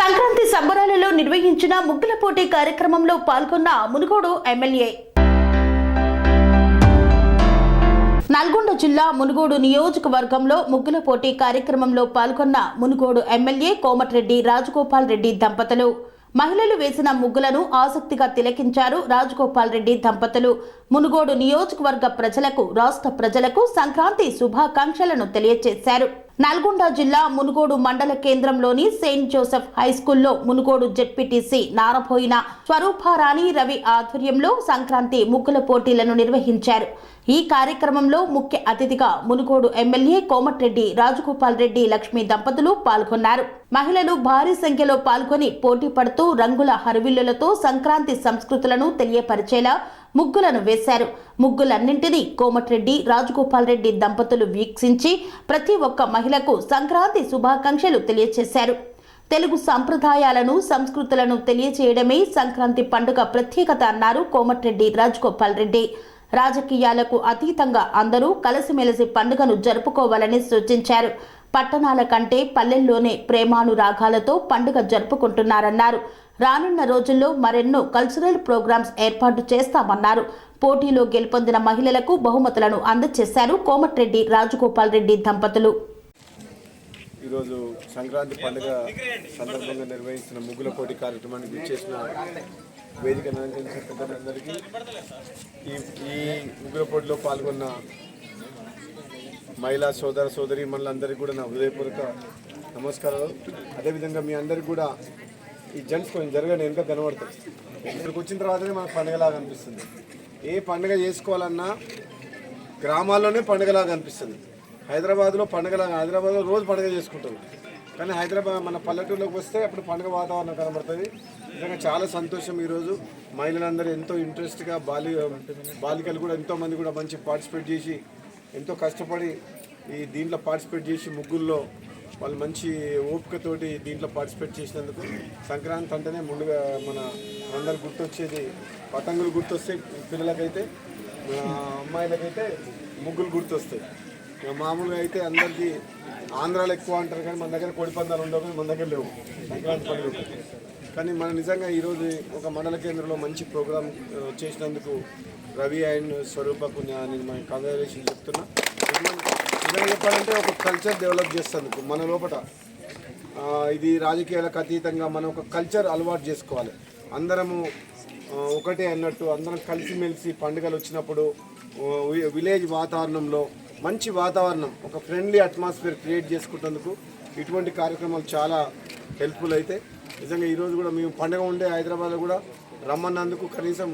సంక్రాంతి సంబరాలలో నిర్వహించిన ముగ్గుల పోటీ కార్యక్రమంలో పాల్గొన్న మునుగోడు ఎమ్మెల్యే. నల్గొండ జిల్లా మునుగోడు నియోజకవర్గంలో ముగ్గుల పోటీ కార్యక్రమంలో పాల్గొన్న మునుగోడు ఎమ్మెల్యే కోమటిరెడ్డి రాజగోపాల్ రెడ్డి దంపతులు. మహిళలు వేసిన ముగ్గులను ఆసక్తిగా తిలకించారు రాజగోపాల్ రెడ్డి దంపతులు. మునుగోడు నియోజకవర్గ ప్రజలకు రాష్ట్ర ప్రజలకు సంక్రాంతి శుభాకాంక్షలను తెలియజేశారు నల్గొండ జిల్లా మునుగోడు మండల కేంద్రంలోని సెయింట్ జోసెఫ్ హై స్కూల్లో మునుగోడు జెడ్పీటీసీ నారబోయిన స్వరూపారాణి రవి ఆధ్వర్యంలో సంక్రాంతి ముగ్గుల పోటీలను నిర్వహించారు. ఈ కార్యక్రమంలో ముఖ్య అతిథిగా మునుగోడు ఎమ్మెల్యే కోమటిరెడ్డి రాజగోపాల్ రెడ్డి లక్ష్మి దంపతులు పాల్గొన్నారు. మహిళలు భారీ సంఖ్యలో పాల్గొని పోటీ పడుతూ రంగుల హరివిల్లులతో సంక్రాంతి సంస్కృతులను తెలియపరిచేలా ముగ్గులను వేశారు. ముగ్గులన్నింటినీ కోమటిరెడ్డి రాజగోపాల్ రెడ్డి దంపతులు వీక్షించి ప్రతి ఒక్క మహిళకు సంక్రాంతి శుభాకాంక్షలు తెలియజేశారు తెలుగు సంప్రదాయాలను సంస్కృతులను తెలియజేయడమే సంక్రాంతి పండుగ ప్రత్యేకత అన్నారు కోమటిరెడ్డి రాజగోపాల్ రెడ్డి. రాజకీయాలకు అతీతంగా అందరూ కలిసిమెలిసి పండుగను జరుపుకోవాలని సూచించారు. పట్టణాల కంటే పల్లెల్లోనే ప్రేమానురాగాలతో పండుగ జరుపుకుంటున్నారన్నారు. రానున్న రోజుల్లో మరెన్నో కల్చరల్ ప్రోగ్రామ్స్ ఏర్పాటు చేస్తామన్నారు. పోటీలో గెలుపొందిన మహిళలకు బహుమతులను అందజేశారు కోమటిరెడ్డి రాజగోపాల్ రెడ్డి దంపతులు. ఈరోజు సంక్రాంతి పండుగ సందర్భంగా నిర్వహించిన ముగ్గుల పోటీ కార్యక్రమానికి చేసిన వేదిక అలంకరించిన పెద్దలందరికీ ఈ ఈ ముగ్గుల పోటీలో పాల్గొన్న మహిళా సోదర సోదరి మనందరికీ కూడా నా హృదయపూర్వక నమస్కారాలు. అదేవిధంగా మీ అందరికీ కూడా ఈ జెంట్స్ కొంచెం జరగని వెనుక కనబడతాయి ఇక్కడికి వచ్చిన తర్వాతనే మనకు పండుగలాగా అనిపిస్తుంది. ఏ పండుగ చేసుకోవాలన్నా గ్రామాల్లోనే పండుగలాగా అనిపిస్తుంది. హైదరాబాద్లో పండుగలాగా హైదరాబాద్లో రోజు పండుగ చేసుకుంటారు కానీ హైదరాబాద్ మన పల్లెటూరులోకి వస్తే అప్పుడు పండుగ వాతావరణం కనబడుతుంది. నిజంగా చాలా సంతోషం ఈరోజు. మహిళలందరూ ఎంతో ఇంట్రెస్ట్గా బాలి బాలికలు కూడా ఎంతోమంది కూడా మంచి పార్టిసిపేట్ చేసి ఎంతో కష్టపడి ఈ దీంట్లో పార్టిసిపేట్ చేసి ముగ్గుల్లో వాళ్ళు మంచి ఓపికతోటి దీంట్లో పార్టిసిపేట్ చేసినందుకు సంక్రాంతి అంటేనే ముందుగా మన అందరు గుర్తొచ్చేది. పతంగులు గుర్తొస్తాయి పిల్లలకైతే అమ్మాయిలకైతే ముగ్గులు గుర్తొస్తాయి. మామూలుగా అయితే అందరికీ ఆంధ్రాలో ఎక్కువ అంటారు కానీ మన దగ్గర కోడి పందాలు ఉండవు కానీ మన దగ్గర లేవు. సంక్రాంతి పండుగ కానీ మన నిజంగా ఈరోజు ఒక మండల కేంద్రంలో మంచి ప్రోగ్రాం చేసినందుకు రవి అండ్ స్వరూపకు నేను మన కంగ్రాచులేషన్ చెప్తున్నా. నిజంగా చెప్పాలంటే ఒక కల్చర్ డెవలప్ చేస్తుంది మన లోపల ఇది రాజకీయాలకు అతీతంగా మనం ఒక కల్చర్ అలవాటు చేసుకోవాలి. అందరము ఒకటే అన్నట్టు అందరం కలిసిమెలిసి పండుగలు వచ్చినప్పుడు విలేజ్ వాతావరణంలో మంచి వాతావరణం ఒక ఫ్రెండ్లీ అట్మాస్ఫియర్ క్రియేట్ చేసుకుంటేందుకు ఇటువంటి కార్యక్రమాలు చాలా హెల్ప్ఫుల్ అయితే నిజంగా ఈరోజు కూడా మేము పండుగ ఉండే హైదరాబాద్లో కూడా రమ్మన్నందుకు కనీసం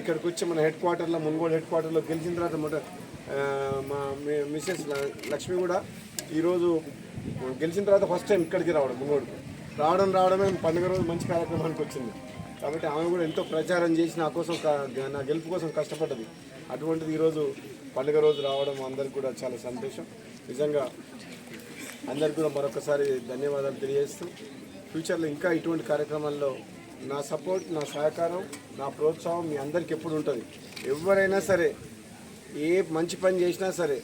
ఇక్కడికి వచ్చి మన హెడ్ క్వార్టర్లో మున్గోడు హెడ్ క్వార్టర్లో గెలిచిన తర్వాత మొట్ట మా మీ- మిస్సెస్ లక్ష్మి కూడా ఈరోజు గెలిచిన తర్వాత ఫస్ట్ టైం ఇక్కడికి రావడం ముంగోడుకు రావడం రావడమే పండుగ రోజు మంచి కార్యక్రమానికి వచ్చింది. కాబట్టి ఆమె కూడా ఎంతో ప్రచారం చేసి నా కోసం నా గెలుపు కోసం కష్టపడ్డది. అటువంటిది ఈరోజు పండుగ రోజు రావడం అందరికి కూడా చాలా సంతోషం. నిజంగా అందరికి కూడా మరొకసారి ధన్యవాదాలు తెలియజేస్తూ ఫ్యూచర్లో ఇంకా ఇటువంటి కార్యక్రమాల్లో నా సపోర్ట్ నా సహకారం నా ప్రోత్సాహం మీ అందరికి ఎప్పుడు ఉంటుంది. ఎవరైనా సరే ఏ మంచి పని చేసినా సరే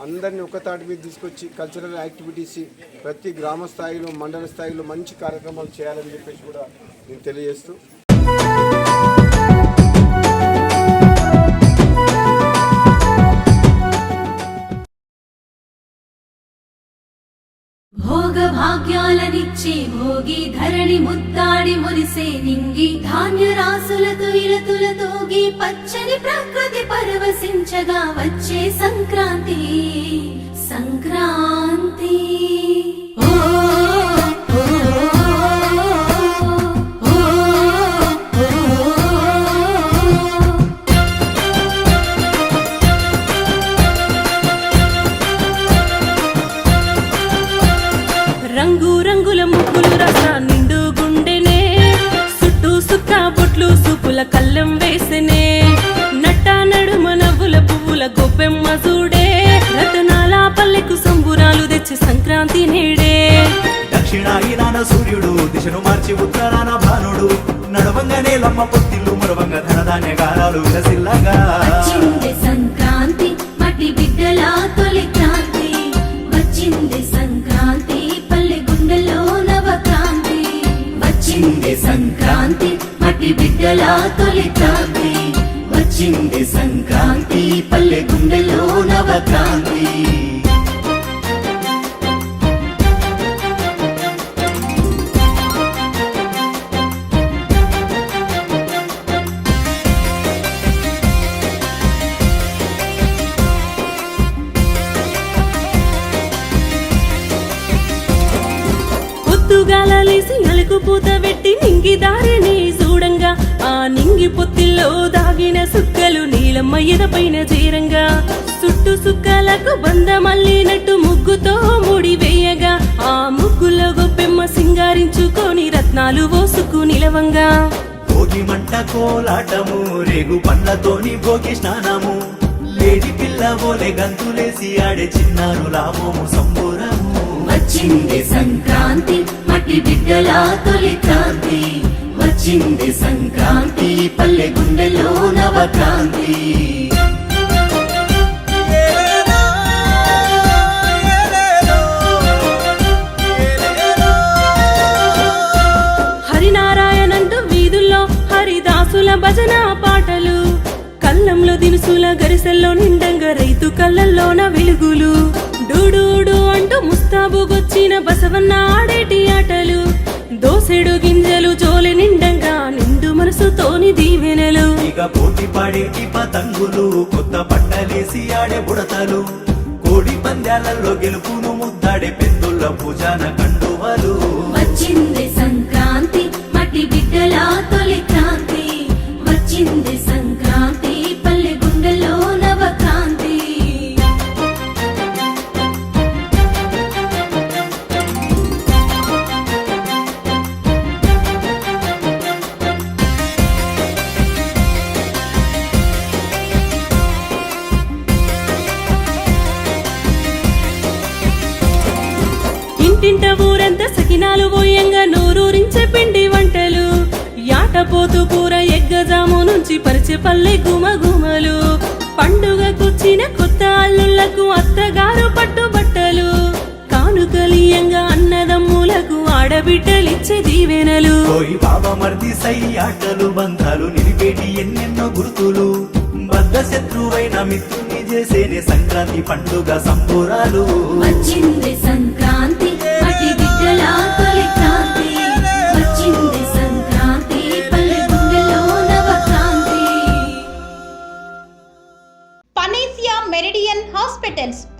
అందరినీ ఒక తాటి మీద తీసుకొచ్చి కల్చరల్ యాక్టివిటీస్ ప్రతి గ్రామ స్థాయిలో మండల స్థాయిలో మంచి కార్యక్రమాలు చేయాలని చెప్పేసి కూడా నేను తెలియజేస్తూ భోగభాగ్యాలనిచ్చి భోగి ధరణి ముద్దాడి మురిసే నింగి ధాన్య రాసులతో ఇలతులతోగి పచ్చని ప్రకృతి పరవశించగా వచ్చే సంక్రాంతి. సంక్రాంతి. దక్షిణాయినాన సూర్యుడు దిశను మార్చి ఉత్తరాన భానుడు. నడవంగానే లమ్మ పొత్తిల్లు మురవంగ ధనధాన్య గారాలు విలసిల్లగా. పొద్దుగాల లేసి నలుగు పూత పెట్టి నింగి దారిని చూడంగా. ఆ నింగి పొత్తిల్లో దాగిన సుక్కలు నీలమ్మ ఎదపైన చేరంగా. చుట్టు సుక్కలకు బంద మల్లినట్టు ముగ్గుతో ముడి వేయగా. ఆ ముగ్గులో గొప్పెమ్మ సింగారించుకొని రత్నాలు పోసుకు నిలవంగా. భోగి మంట కోలాటము రేగు పండ్లతోని భోగి స్నానము. లేడి పిల్ల ఓలే గంతులేసి ఆడే చిన్నారు లాభము సంబురము. వచ్చింది సంక్రాంతి మట్టి బిడ్డల తొలి క్రాంతి. వచ్చింది సంక్రాంతి పల్లె గుండెలో నవక్రాంతి. వీధుల్లో హరిదాసుల భజన పాటలు. కళ్ళంలో దినుసుల గరిసెల్లో నిండంగా రైతు కళ్ళల్లోన వెలుగులు. డూడూడు అంటూ ముస్తాబుగొచ్చిన బసవన్న ఆడేటి ఆటలు. దోసెడు గింజలు జోలి నిండంగా నిండు మనసుతోని దీవెనలు. ఇక పోటీ పడేటి పతంగులు కొత్త బట్టలేసి ఆడే బుడతలు. కోడి పందాలలో గెలుపును ముద్దాడే పెద్దుల పూజాన కండువలు. వచ్చింది సంక్రాంతి మట్టి బిడ్డల తొలి క్రాంతి. వచ్చింది సంక్రాంతి ఇంటింట ఊరంతా సకినాలు పోయంగా నోరూరించే పిండి వంటలు. యాటపోతు కూర ఎగ్గజాము నుంచి పరిచే పల్లె గుమగుమలు. పండుగకొచ్చిన కొత్త అల్లుళ్ళకు అత్తగారు పట్టు బట్టలు. కానుకలియంగా అన్నదమ్ములకు ఆడబిడ్డలిచ్చే దీవెనలు. బాబా మర్ది సై ఆటలు బంధాలు నిలిపేటి ఎన్నెన్నో గుర్తులు. బద్ద శత్రువైన మిత్రుని చేసేనే సంక్రాంతి పండుగ సంబురాలు. వచ్చింది సంక్రాంతి.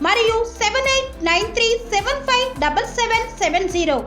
మరియు seven eight nine three seven five double seven seven zero